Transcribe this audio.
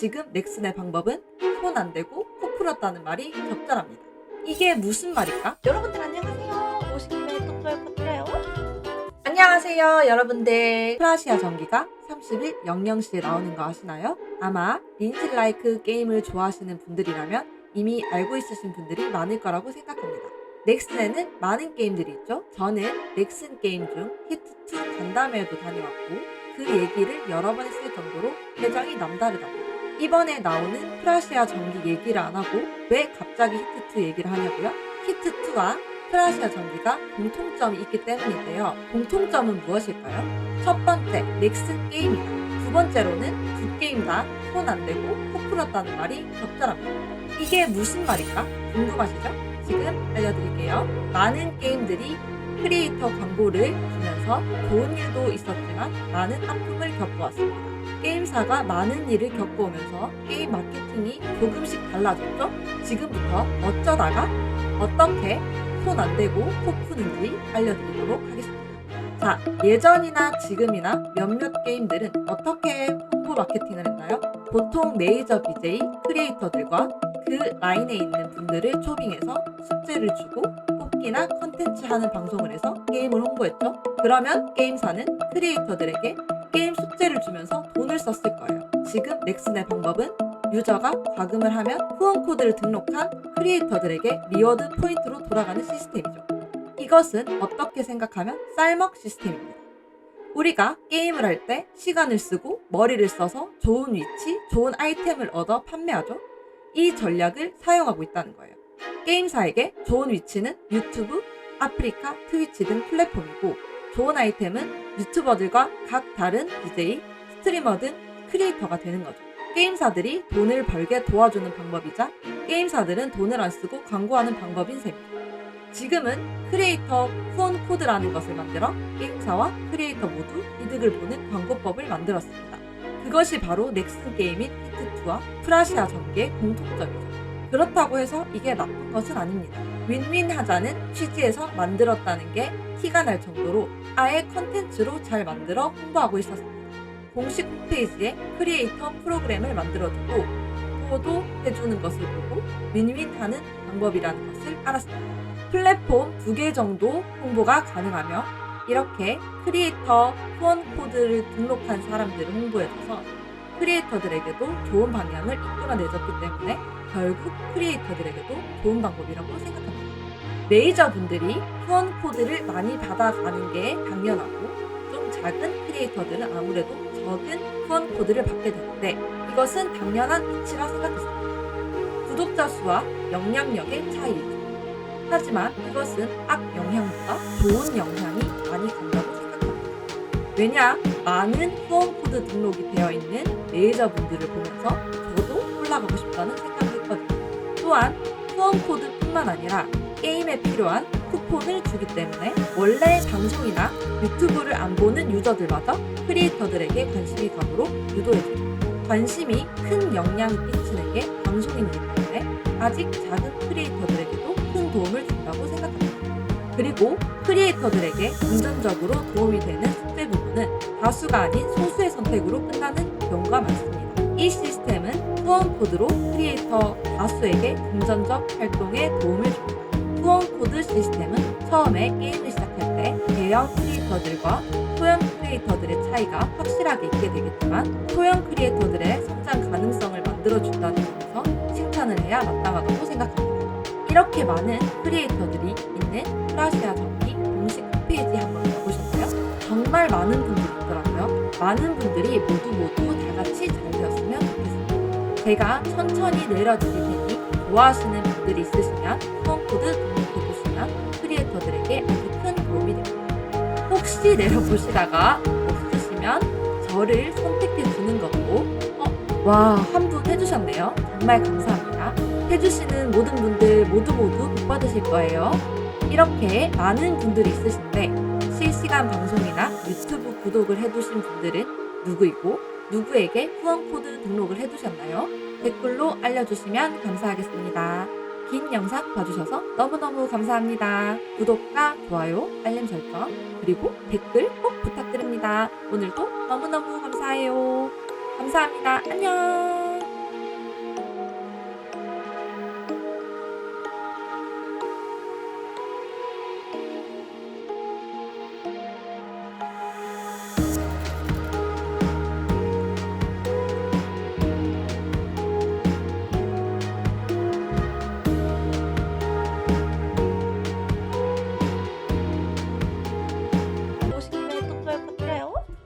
지금 넥슨의 방법은 손 안 대고 코 풀었다는 말이 적절합니다. 이게 무슨 말일까? 여러분들 안녕하세요. 오시길래 똑똑 부탁드려요. 안녕하세요, 여러분들. 프라시아 전기가 30일 00시에 나오는 거 아시나요? 아마 린실라이크 게임을 좋아하시는 분들이라면 이미 알고 있으신 분들이 많을 거라고 생각합니다. 넥슨에는 많은 게임들이 있죠. 저는 넥슨 게임 중 히트2 간담회에도 다녀왔고 그 얘기를 여러 번 했을 정도로 표정이 남다르답니다. 이번에 나오는 프라시아 전기 얘기를 안 하고 왜 갑자기 히트2 얘기를 하냐고요? 히트2와 프라시아 전기가 공통점이 있기 때문인데요. 공통점은 무엇일까요? 첫 번째, 넥슨 게임이다. 두 번째로는 두 게임 다 손 안 대고 코 풀었다는 말이 적절합니다. 이게 무슨 말일까? 궁금하시죠? 지금 알려드릴게요. 많은 게임들이 크리에이터 광고를 주면서 좋은 일도 있었지만 많은 아픔을 겪어왔습니다. 게임사가 많은 일을 겪어오면서 게임 마케팅이 조금씩 달라졌죠? 지금부터 어쩌다가 어떻게 손 안 대고 코 푸는지 알려드리도록 하겠습니다. 자, 예전이나 지금이나 몇몇 게임들은 어떻게 홍보 마케팅을 했나요? 보통 메이저 BJ 크리에이터들과 그 라인에 있는 분들을 초빙해서 숙제를 주고 뽑기나 컨텐츠 하는 방송을 해서 게임을 홍보했죠. 그러면 게임사는 크리에이터들에게 게임 숙 제를 주면서 돈을 썼을 거예요. 지금 넥슨의 방법은 유저가 과금을 하면 후원 코드를 등록한 크리에이터들에게 리워드 포인트로 돌아가는 시스템이죠. 이것은 어떻게 생각하면 쌀먹 시스템입니다. 우리가 게임을 할 때 시간을 쓰고 머리를 써서 좋은 위치, 좋은 아이템을 얻어 판매하죠. 이 전략을 사용하고 있다는 거예요. 게임사에게 좋은 위치는 유튜브, 아프리카, 트위치 등 플랫폼이고 좋은 아이템은 유튜버들과 각 다른 BJ, 스트리머 등 크리에이터가 되는 거죠. 게임사들이 돈을 벌게 도와주는 방법이자 게임사들은 돈을 안 쓰고 광고하는 방법인 셈이죠. 지금은 크리에이터 후원 코드라는 것을 만들어 게임사와 크리에이터 모두 이득을 보는 광고법을 만들었습니다. 그것이 바로 넥슨 게임인 히트2와 프라시아 전기의 공통점이죠. 그렇다고 해서 이게 나쁜 것은 아닙니다. 윈윈 하자는 취지에서 만들었다는 게 티가 날 정도로 아예 컨텐츠로 잘 만들어 홍보하고 있었습니다. 공식 홈페이지에 크리에이터 프로그램을 만들어두고 후보도 해주는 것을 보고 윈윈하는 방법이라는 것을 알았습니다. 플랫폼 두 개 정도 홍보가 가능하며 이렇게 크리에이터 후원 코드를 등록한 사람들을 홍보해줘서 크리에이터들에게도 좋은 방향을 이끌어내줬기 때문에 결국 크리에이터들에게도 좋은 방법이라고 생각합니다. 메이저 분들이 후원 코드를 많이 받아가는 게 당연하고 좀 작은 크리에이터들은 아무래도 적은 후원 코드를 받게 되는데 이것은 당연한 이치라 생각했습니다. 구독자 수와 영향력의 차이이죠. 하지만 이것은 악 영향보다 좋은 영향이 많이 간다고 생각합니다. 왜냐? 많은 후원 코드 등록이 되어 있는 메이저 분들을 보면서 저도 올라가고 싶다는 생각을 했거든요. 또한 후원 코드뿐만 아니라 게임에 필요한 쿠폰을 주기 때문에 원래 방송이나 유튜브를 안 보는 유저들마저 크리에이터들에게 관심이 가도록 유도해줍니다. 관심이 큰 영향을 끼치는 게 방송이기 때문에 아직 작은 크리에이터들에게도 큰 도움을 준다고 생각합니다. 그리고 크리에이터들에게 금전적으로 도움이 되는 숙제 부분은 다수가 아닌 소수의 선택으로 끝나는 경우가 많습니다. 이 시스템은 후원 코드로 크리에이터 다수에게 금전적 활동에 도움을 줍니다. 후원 코드 시스템은 처음에 게임을 시작할 때 대형 크리에이터들과 소형 크리에이터들의 차이가 확실하게 있게 되겠지만 소형 크리에이터들의 성장 가능성을 만들어준다는 점에서 칭찬을 해야 마땅하다고 생각합니다. 이렇게 많은 크리에이터들이 있는 프라시아 전기 공식 홈페이지 한번 가보셨나요? 정말 많은 분들이 있더라고요. 많은 분들이 모두 모두 다 같이 잘 되었으면 좋겠습니다. 제가 천천히 내려드릴 테니 좋아하시는 분들이 있으시면 후원코드 등록해주시면 크리에이터들에게 아주 큰 도움이 됩니다. 혹시 내려보시다가 없으시면 저를 선택해주는 것도 어, 와, 한 분 해주셨네요. 정말 감사합니다. 해주시는 모든 분들 모두 모두 복 받으실 거예요. 이렇게 많은 분들이 있으신데 실시간 방송이나 유튜브 구독을 해두신 분들은 누구이고 누구에게 후원 코드 등록을 해두셨나요? 댓글로 알려주시면 감사하겠습니다. 긴 영상 봐주셔서 너무너무 감사합니다. 구독과 좋아요, 알림 설정, 그리고 댓글 꼭 부탁드립니다. 오늘도 너무너무 감사해요. 감사합니다. 안녕!